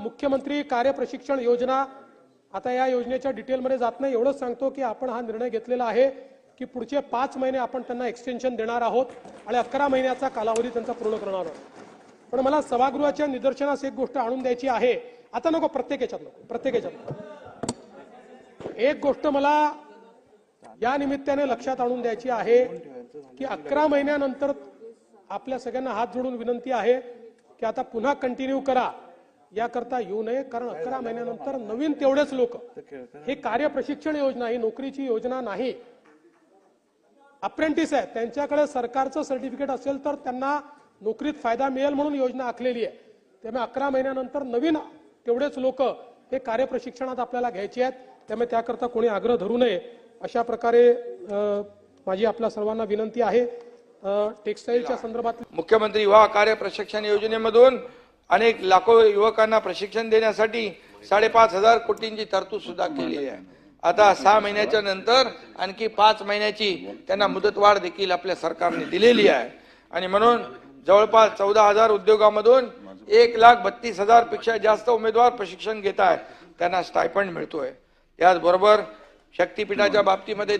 मुख्यमंत्री कार्य प्रशिक्षण योजना आता या योजनेच्या डिटेलमध्ये जात नाही. एवढंच सांगतो की आपण हा निर्णय घेतलेला आहे की पुढचे पाच महिने आपण त्यांना एक्सटेन्शन देणार आहोत आणि अकरा महिन्याचा कालावधी त्यांचा पूर्ण करणार आहोत. पण मला सभागृहाच्या निदर्शनास एक गोष्ट आणून द्यायची आहे. आता नको प्रत्येक याच्यात नको प्रत्येक याच्यात एक गोष्ट मला या निमित्ताने लक्षात आणून द्यायची आहे की अकरा महिन्यानंतर आपल्या सगळ्यांना हात जोडून विनंती आहे की आता पुन्हा कंटिन्यू करा. याकरता येऊ नये कारण अकरा महिन्यानंतर नवीन तेवढेच लोक. हे कार्य प्रशिक्षण योजना ही नोकरीची योजना नाही. अप्रेंटिस आहे. त्यांच्याकडे सरकारचं सर्टिफिकेट असेल तर त्यांना नोकरीत फायदा मिळेल म्हणून योजना आखलेली आहे. त्यामुळे अकरा महिन्यानंतर नवीन तेवढेच लोक हे कार्य प्रशिक्षणात आपल्याला घ्यायचे आहेत. त्यामुळे त्याकरता कोणी आग्रह धरू नये. अशा प्रकारे माझी आपल्या सर्वांना विनंती आहे. टेक्सटाईलच्या संदर्भात मुख्यमंत्री युवा कार्य प्रशिक्षण योजनेमधून अनेक लाखो युवकांना प्रशिक्षण देण्यासाठी साडेपाच हजार कोटींची तरतूद सुद्धा केली आहे. आता सहा महिन्याच्या नंतर आणखी पाच महिन्याची त्यांना मुदतवाढ देखील आपल्या सरकारने दिलेली आहे. आणि म्हणून जवळपास चौदा हजार उद्योगामधून एक लाख बत्तीस हजारपेक्षा जास्त उमेदवार प्रशिक्षण घेत आहेत. त्यांना स्टायफंड मिळतोय. याचबरोबर शक्तीपीठाच्या बाबतीमध्ये